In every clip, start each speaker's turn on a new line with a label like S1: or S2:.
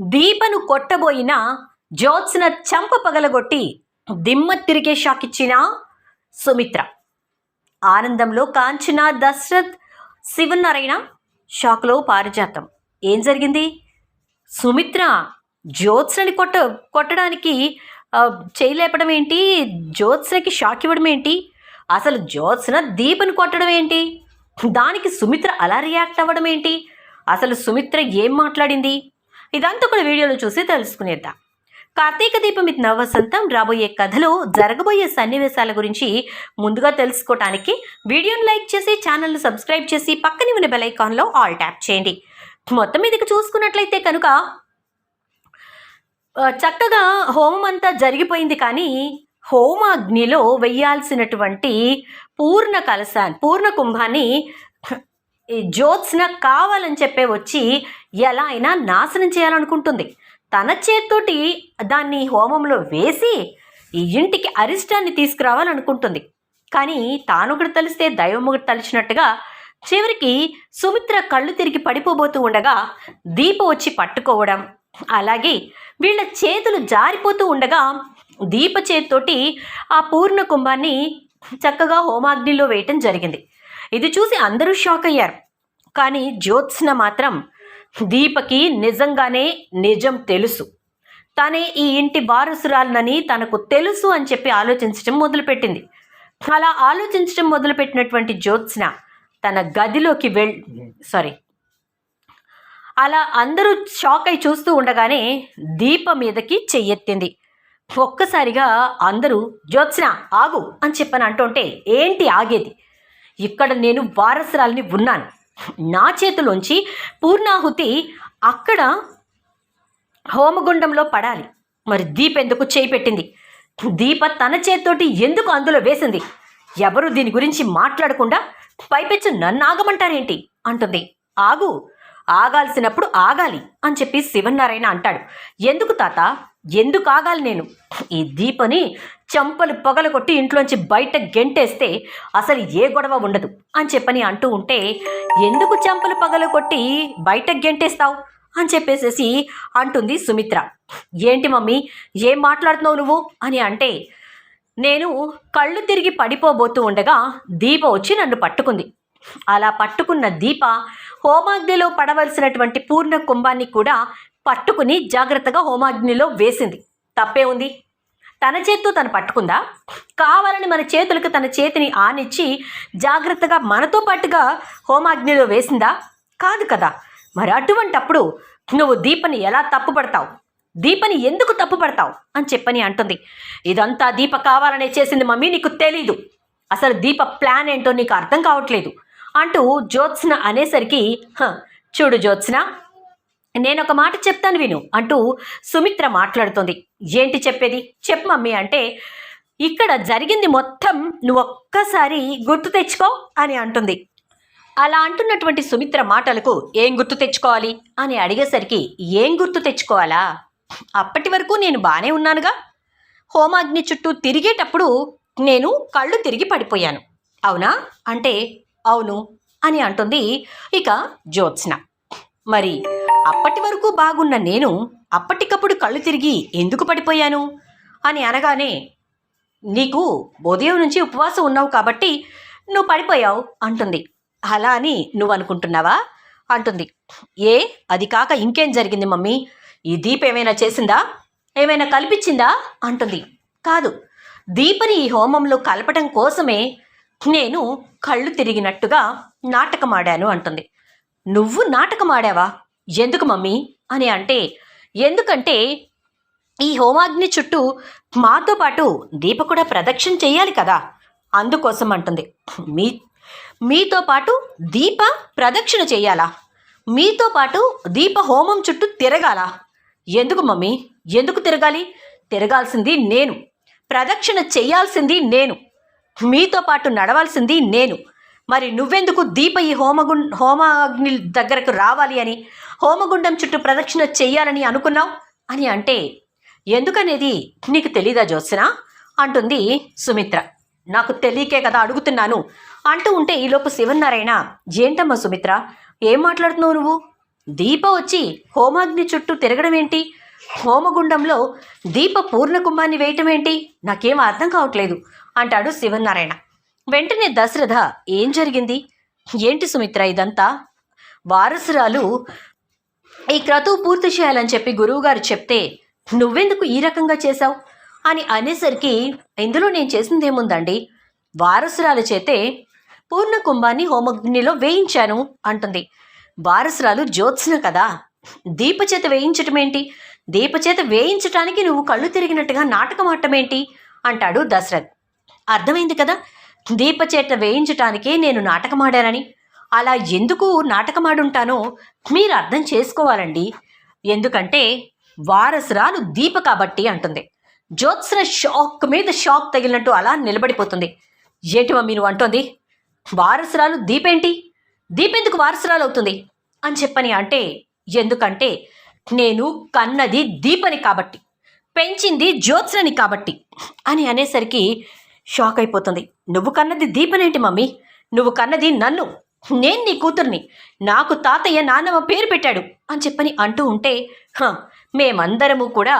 S1: దీపను కొట్టబోయిన జ్యోత్స్న చంప పగలగొట్టి దిమ్మ తిరిగే షాక్ ఇచ్చిన సుమిత్ర. ఆనందంలో కాంచన దశరథ్ శివనారాయణ షాక్లో పారిజాతం. ఏం జరిగింది? సుమిత్ర జ్యోత్స్నని కొట్ట కొట్టడానికి చేయలేపడం ఏంటి? జ్యోత్స్నకి షాక్ ఇవ్వడం ఏంటి? అసలు జ్యోత్స్న దీపను కొట్టడం ఏంటి? దానికి సుమిత్ర అలా రియాక్ట్ అవ్వడం ఏంటి? అసలు సుమిత్ర ఏం మాట్లాడింది? ఇదంతా కూడా వీడియోలో చూసి తెలుసుకునేద్దాం. కార్తీక దీపం ఇది నవసంతం రాబోయే కథలో జరగబోయే సన్నివేశాల గురించి ముందుగా తెలుసుకోవటానికి వీడియోను లైక్ చేసి ఛానల్ను సబ్స్క్రైబ్ చేసి పక్కనే ఉన్న బెల్ ఐకాన్లో ఆల్ ట్యాప్ చేయండి. మొత్తం మీదకి చూసుకున్నట్లయితే కనుక చక్కగా హోమం అంతా జరిగిపోయింది కానీ హోమాగ్నిలో వెయ్యాల్సినటువంటి పూర్ణ కలశాన్ని పూర్ణ కుంభాన్ని ఈ జ్యోత్స్న కావాలని చెప్పే వచ్చి ఎలా అయినా నాశనం చేయాలనుకుంటుంది. తన చేత్తోటి దాన్ని హోమంలో వేసి ఈ ఇంటికి అరిష్టాన్ని తీసుకురావాలనుకుంటుంది. కానీ తాను ఒకటి తలిస్తే దైవం ఒకటి తలిచినట్టుగా చివరికి సుమిత్ర కళ్ళు తిరిగి పడిపోబోతూ ఉండగా దీప వచ్చి పట్టుకోవడం అలాగే వీళ్ళ చేతులు జారిపోతూ ఉండగా దీప చేతితోటి ఆ పూర్ణ కుంభాన్ని చక్కగా హోమాగ్నిలో వేయటం జరిగింది. ఇది చూసి అందరూ షాక్ అయ్యారు. కానీ జ్యోత్స్న మాత్రం దీపకి నిజంగానే నిజం తెలుసు. తనే ఈ ఇంటి వారసురాలనని తనకు తెలుసు అని చెప్పి ఆలోచించడం మొదలుపెట్టింది. అలా ఆలోచించడం మొదలుపెట్టినటువంటి జ్యోత్స్న తన గదిలోకి వెళ్ సారీ. అలా అందరూ షాక్ అయి చూస్తూ ఉండగానే దీప మీదకి చెయ్యెత్తింది. ఒక్కసారిగా అందరూ జ్యోత్స్న ఆగు అని చెప్పని అంటుంటే ఏంటి ఆగేది? ఇక్కడ నేను వారసురాలిని ఉన్నాను. నా చేతిలోంచి పూర్ణాహుతి అక్కడ హోమగుండంలో పడాలి. మరి దీప్ ఎందుకు చేయి పెట్టింది? దీప తన చేతితోటి ఎందుకు అందులో వేసింది? ఎవరు దీని గురించి మాట్లాడకుండా పైపెచ్చు నన్ను ఆగమంటారేంటి? అంటుంది. ఆగు ఆగాల్సినప్పుడు ఆగాలి అని చెప్పి శివన్నారాయణ అంటాడు. ఎందుకు తాత? ఎందుకు ఆగాలి నేను? ఈ దీపని చంపలు పొగలగొట్టి ఇంట్లోంచి బయట గెంటేస్తే అసలు ఏ గొడవ ఉండదు అని చెప్పని అంటూ ఉంటే ఎందుకు చంపలు పగలగొట్టి బయట గెంటేస్తావు? అని చెప్పేసేసి అంటుంది సుమిత్ర. ఏంటి మమ్మీ ఏం మాట్లాడుతున్నావు నువ్వు? అని అంటే నేను కళ్ళు తిరిగి పడిపోబోతూ ఉండగా దీప వచ్చి నన్ను పట్టుకుంది. అలా పట్టుకున్న దీప హోమాగ్నిలో పడవలసినటువంటి పూర్ణ కుంభాన్ని కూడా పట్టుకుని జాగ్రత్తగా హోమాగ్నిలో వేసింది. తప్పే ఉంది. తన చేత్తో తను పట్టుకుందా? కావాలని మన చేతులకు తన చేతిని ఆనిచ్చి జాగ్రత్తగా మనతో పాటుగా హోమాగ్నిలో వేసిందా? కాదు కదా. మరి అటువంటప్పుడు నువ్వు దీపని ఎలా తప్పుపడతావు దీపని ఎందుకు తప్పుపడతావు అని చెప్పని అంటుంది. ఇదంతా దీప కావాలనే చేసింది మమ్మీ నీకు తెలీదు. అసలు దీప ప్లాన్ ఏంటో నీకు అర్థం కావట్లేదు. అంటూ జ్యోత్స్న అనేసరికి "హ, చూడు జ్యోత్స్న నేను ఒక మాట చెప్తాను విను అంటూ సుమిత్ర మాట్లాడుతుంది. ఏంటి చెప్పేది? చెప్పు మమ్మీ అంటే ఇక్కడ జరిగింది మొత్తం నువ్వు ఒక్కసారి గుర్తు తెచ్చుకో అని అంటుంది. అలా అంటున్నటువంటి సుమిత్ర మాటలకు ఏం గుర్తు తెచ్చుకోవాలి? అని అడిగేసరికి ఏం గుర్తు తెచ్చుకోవాలా? అప్పటి వరకు నేను బాగానే ఉన్నానుగా. హోమాగ్ని చుట్టూ తిరిగేటప్పుడు నేను కళ్ళు తిరిగి పడిపోయాను. అవునా? అంటే అవును అని అంటుంది ఇక జ్యోత్స్న. మరి అప్పటి వరకు బాగున్న నేను అప్పటికప్పుడు కళ్ళు తిరిగి ఎందుకు పడిపోయాను? అని అనగానే నీకు ఉదయం నుంచి ఉపవాసం ఉన్నావు కాబట్టి నువ్వు పడిపోయావు అంటుంది. అలా అని నువ్వు అనుకుంటున్నావా? అంటుంది. ఏ అది కాక ఇంకేం జరిగింది మమ్మీ? ఈ దీప ఏమైనా చేసిందా? ఏమైనా కల్పించిందా? అంటుంది. కాదు దీపని ఈ హోమంలో కలపటం కోసమే నేను కళ్ళు తిరిగినట్టుగా నాటకమాడాను అంటుంది. నువ్వు నాటకమాడావా? ఎందుకు మమ్మీ? అని అంటే ఎందుకంటే ఈ హోమాగ్ని చుట్టూ మాతో పాటు దీప కూడా ప్రదక్షిణ చేయాలి కదా. అందుకోసం అంటుంది. మీ మీతో పాటు దీప ప్రదక్షిణ చేయాలా? మీతో పాటు దీప హోమం చుట్టూ తిరగాల? ఎందుకు మమ్మీ? ఎందుకు తిరగాలి? తిరగాల్సింది నేను. ప్రదక్షిణ చేయాల్సింది నేను. మీతో పాటు నడవాల్సింది నేను. మరి నువ్వెందుకు దీప ఈ హోమగు హోమాగ్ని దగ్గరకు రావాలి అని హోమగుండం చుట్టూ ప్రదక్షిణ చెయ్యాలని అనుకున్నావు? అని అంటే ఎందుకనేది నీకు తెలీదా జ్యోత్సన? అంటుంది సుమిత్ర. నాకు తెలియకే కదా అడుగుతున్నాను. అంటూ ఉంటే ఈలోపు శివన్నారాయణ ఏంటమ్మా సుమిత్ర ఏం మాట్లాడుతున్నావు నువ్వు? దీప వచ్చి హోమాగ్ని చుట్టూ తిరగడం ఏంటి? హోమగుండంలో దీప పూర్ణకుంభాన్ని వేయటం ఏంటి? నాకేం అర్థం కావట్లేదు అంటాడు శివనారాయణ వెంటనే దశరథ ఏం జరిగింది? ఏంటి సుమిత్ర ఇదంతా? వారసురాలు ఈ క్రతువు పూర్తి చేయాలని చెప్పి గురువుగారు చెప్తే నువ్వెందుకు ఈ రకంగా చేశావు? అని అనేసరికి ఇందులో నేను చేసింది ఏముందండి వారసురాలు చేతే పూర్ణ కుంభాన్ని హోమగ్నిలో వేయించాను అంటుంది. వారసురాలు జ్యోత్స్న కదా! దీపచేత వేయించటం ఏంటి దీపచేత వేయించటానికి నువ్వు కళ్ళు తిరిగినట్టుగా నాటకం ఆడటమేంటి? అంటాడు దశరథ్. అర్థమైంది కదా! దీపచేత వేయించటానికే నేను నాటకమాడానని అలా ఎందుకు నాటకమాడుంటానో మీరు అర్థం చేసుకోవాలండి. ఎందుకంటే వారసురాలు దీప కాబట్టి అంటుంది. జ్యోత్స్న షాక్ మీద షాక్ తగిలినట్టు అలా నిలబడిపోతుంది. ఏంటివా మీరు అంటోంది? వారసురాలు దీపేంటి? దీపెందుకు వారసురాలు అవుతుంది అని చెప్పని అంటే ఎందుకంటే నేను కన్నది దీపని కాబట్టి పెంచింది జ్యోత్స్నని కాబట్టి అని అనేసరికి షాక్ అయిపోతుంది. నువ్వు కన్నది దీపనేంటి మమ్మీ? నువ్వు కన్నది నన్ను. నేను నీ కూతుర్ని. నాకు తాతయ్య నాన్నమ్మ పేరు పెట్టాడు అని చెప్పని అంటూ ఉంటే "హ, మేమందరము కూడా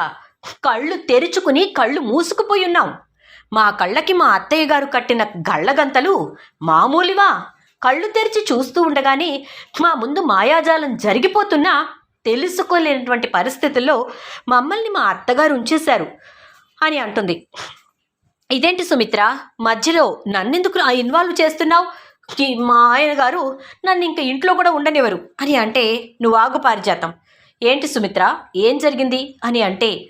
S1: కళ్ళు తెరుచుకుని కళ్ళు మూసుకుపోయి ఉన్నాం. మా కళ్ళకి మా అత్తయ్య గారు కట్టిన గళ్ళగంతలు మామూలువా? కళ్ళు తెరిచి చూస్తూ ఉండగానే మా ముందు మాయాజాలం జరిగిపోతున్నా తెలుసుకోలేనటువంటి పరిస్థితుల్లో మమ్మల్ని మా అత్తగారు ఉంచేశారు అని అంటుంది. ఇదేంటి సుమిత్ర? మధ్యలో నన్నెందుకు ఆ ఇన్వాల్వ్ చేస్తున్నావు? మా ఆయన గారు నన్ను ఇంక ఇంట్లో కూడా ఉండనివ్వరు. అని అంటే నువ్వు ఆగు పారిజాతం. ఏంటి సుమిత్ర? ఏం జరిగింది? అని అంటే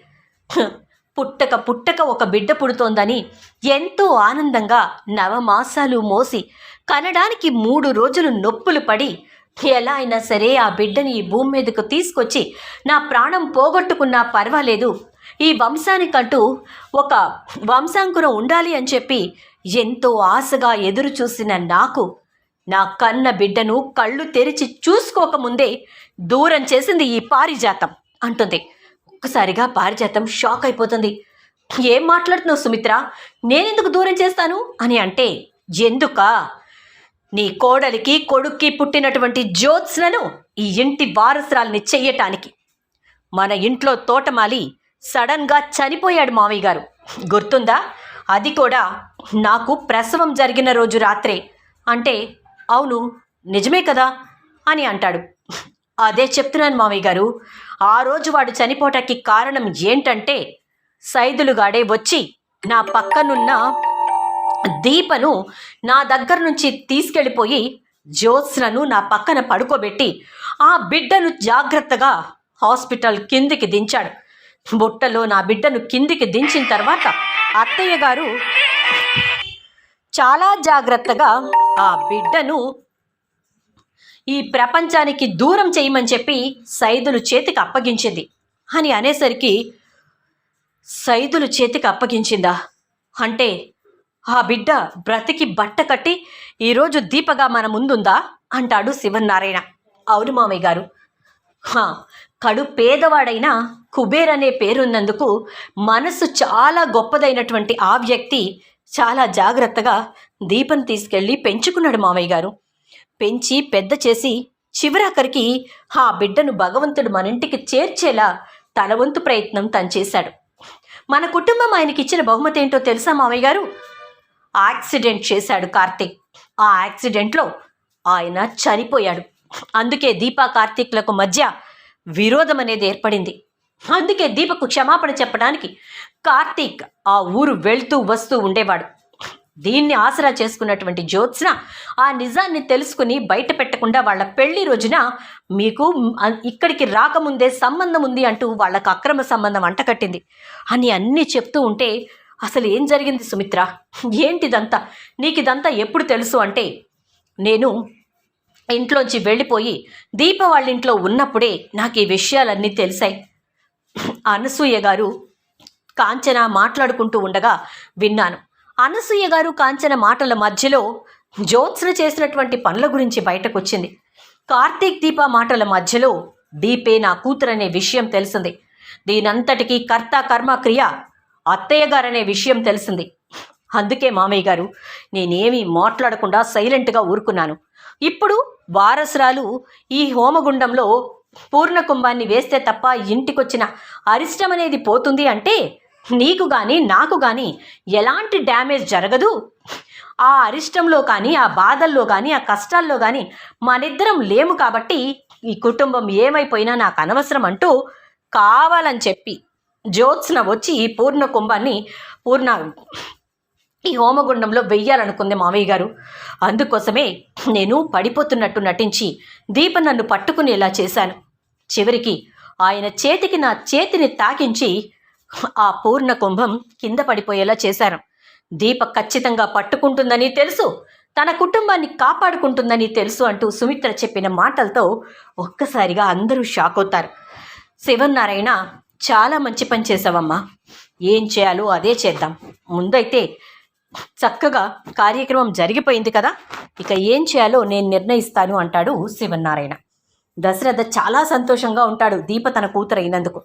S1: పుట్టక పుట్టక ఒక బిడ్డ పుడుతోందని ఎంతో ఆనందంగా నవమాసాలు మోసి కనడానికి మూడు రోజులు నొప్పులు పడి ఎలా అయినా సరే ఆ బిడ్డని ఈ భూమి మీదకు తీసుకొచ్చి నా ప్రాణం పోగొట్టుకున్నా పర్వాలేదు. ఈ వంశానికంటూ ఒక వంశాంకురం ఉండాలి అని చెప్పి ఎంతో ఆశగా ఎదురు చూసిన నాకు నా కన్న బిడ్డను కళ్ళు తెరిచి చూసుకోకముందే దూరం చేసింది ఈ పారిజాతం అంటుంది. ఒక్కసారిగా పారిజాతం షాక్ అయిపోతుంది. ఏం మాట్లాడుతున్నావు సుమిత్ర? నేనెందుకు దూరం చేస్తాను? అని అంటే ఎందుకా? నీ కోడలికి కొడుక్కి పుట్టినటువంటి జ్యోత్స్నను ఈ ఇంటి వారసురాల్ని చెయ్యటానికి. మన ఇంట్లో తోటమాలి సడన్గా చనిపోయాడు మావయ్య గారు. గుర్తుందా? అది కూడా నాకు ప్రసవం జరిగిన రోజు రాత్రే. అంటే అవును నిజమే కదా? అని అంటాడు. అదే చెప్తున్నాను మావయ్య గారు. ఆ రోజు వాడు చనిపోటానికి కారణం ఏంటంటే సైదులుగాడే వచ్చి నా పక్కనున్న దీపను నా దగ్గర నుంచి తీసుకెళ్ళిపోయి జ్యోత్స్నను నా పక్కన పడుకోబెట్టి ఆ బిడ్డను జాగ్రత్తగా హాస్పిటల్ కిందికి దించాడు. బుట్టలో నా బిడ్డను కిందికి దించిన తర్వాత అత్తయ్య గారు చాలా జాగ్రత్తగా ఆ బిడ్డను ఈ ప్రపంచానికి దూరం చేయమని చెప్పి సైదులు చేతికి అప్పగించింది. అని అనేసరికి సైదులు చేతికి అప్పగించిందా? అంటే ఆ బిడ్డ బ్రతికి బట్ట కట్టి ఈరోజు దీపగా మన ముందుందా? అంటాడు శివన్నారాయణ. అవును మామయ్య గారు. కడు పేదవాడైన కుబేర్ అనే పేరున్నందుకు మనసు చాలా గొప్పదైనటువంటి ఆ వ్యక్తి చాలా జాగ్రత్తగా దీపం తీసుకెళ్ళి పెంచుకున్నాడు మామయ్య గారు. పెంచి పెద్ద చేసి చివరాఖరికి ఆ బిడ్డను భగవంతుడు మన ఇంటికి చేర్చేలా తన వంతు ప్రయత్నం తను చేశాడు. మన కుటుంబం ఆయనకి ఇచ్చిన బహుమతి ఏంటో తెలుసా మామయ్య గారు? యాక్సిడెంట్ చేశాడు కార్తీక్. ఆ యాక్సిడెంట్లో ఆయన చనిపోయాడు. అందుకే దీపా కార్తీక్లకు మధ్య విరోధం అనేది ఏర్పడింది. అందుకే దీపకు క్షమాపణ చెప్పడానికి కార్తీక్ ఆ ఊరు వెళ్తూ వస్తూ ఉండేవాడు. దీన్ని ఆసరా చేసుకున్నటువంటి జ్యోత్స్న ఆ నిజాన్ని తెలుసుకుని బయట పెట్టకుండా వాళ్ళ పెళ్ళి రోజున మీకు ఇక్కడికి రాకముందే సంబంధం ఉంది అంటూ వాళ్ళకు అక్రమ సంబంధం అంటకట్టింది అని అన్నీ చెప్తూ ఉంటే అసలు ఏం జరిగింది సుమిత్ర? ఏంటిదంతా? నీకు ఇదంతా ఎప్పుడు తెలుసు అంటే నేను ఇంట్లోంచి వెళ్ళిపోయి దీప వాళ్ళ ఇంట్లో ఉన్నప్పుడే నాకు ఈ విషయాలన్నీ తెలిసాయి. అనసూయ గారు కాంచన మాట్లాడుకుంటూ ఉండగా విన్నాను. అనసూయ గారు కాంచన మాటల మధ్యలో జ్యోత్స్న చేసినటువంటి పనుల గురించి బయటకు వచ్చింది కార్తీక్ దీప మాటల మధ్యలో దీపే నా కూతురనే విషయం తెలిసింది. దీనంతటికీ కర్త కర్మ క్రియ అత్తయ్య గారనే విషయం తెలిసింది. అందుకే మామయ్య గారు నేనేమీ మాట్లాడకుండా సైలెంట్గా ఊరుకున్నాను. ఇప్పుడు వారసురాలు ఈ హోమగుండంలో పూర్ణ కుంభాన్ని వేస్తే తప్ప ఇంటికొచ్చిన అరిష్టం అనేది పోతుంది అంటే నీకు కానీ నాకు కానీ ఎలాంటి డ్యామేజ్ జరగదు. ఆ అరిష్టంలో కానీ ఆ బాధల్లో కానీ ఆ కష్టాల్లో కానీ మనిద్దరం లేము కాబట్టి ఈ కుటుంబం ఏమైపోయినా నాకు అనవసరం అంటూ కావాలని చెప్పి జ్యోత్స్న వచ్చి ఈ పూర్ణ కుంభాన్ని పూర్ణ ఈ హోమగుండంలో వెయ్యాలనుకుంది మామయ్య గారు. అందుకోసమే నేను పడిపోతున్నట్టు నటించి దీప నన్ను పట్టుకునేలా చేశాను. చివరికి ఆయన చేతికి నా చేతిని తాకించి ఆ పూర్ణ కుంభం కింద పడిపోయేలా చేశాను దీప ఖచ్చితంగా పట్టుకుంటుందని తెలుసు తన కుటుంబాన్ని కాపాడుకుంటుందని తెలుసు అంటూ సుమిత్ర చెప్పిన మాటలతో ఒక్కసారిగా అందరూ షాక్ అవుతారు. శివన్నారాయణ చాలా మంచి పని చేసావమ్మా ఏం చేయాలో అదే చేద్దాం. ముందైతే చక్కగా కార్యక్రమం జరిగిపోయింది కదా. ఇక ఏం చేయాలో నేను నిర్ణయిస్తాను అంటాడు శివనారాయణ దశరథ చాలా సంతోషంగా ఉంటాడు దీప తన కూతురు అయినందుకు.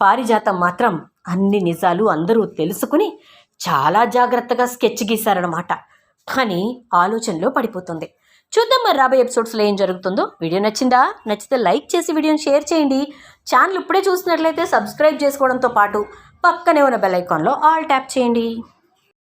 S1: పారిజాతం మాత్రం అన్ని నిజాలు అందరూ తెలుసుకుని చాలా జాగ్రత్తగా స్కెచ్ గీశారనమాట కానీ ఆలోచనలో పడిపోతుంది. చూద్దాం మరి రాబోయే ఎపిసోడ్స్లో ఏం జరుగుతుందో. వీడియో నచ్చిందా? నచ్చితే లైక్ చేసి వీడియోని షేర్ చేయండి. ఛానల్ ఇప్పుడే చూసినట్లయితే సబ్స్క్రైబ్ చేసుకోవడంతో పాటు పక్కనే ఉన్న బెల్ ఐకాన్లో ఆల్ ట్యాప్ చేయండి.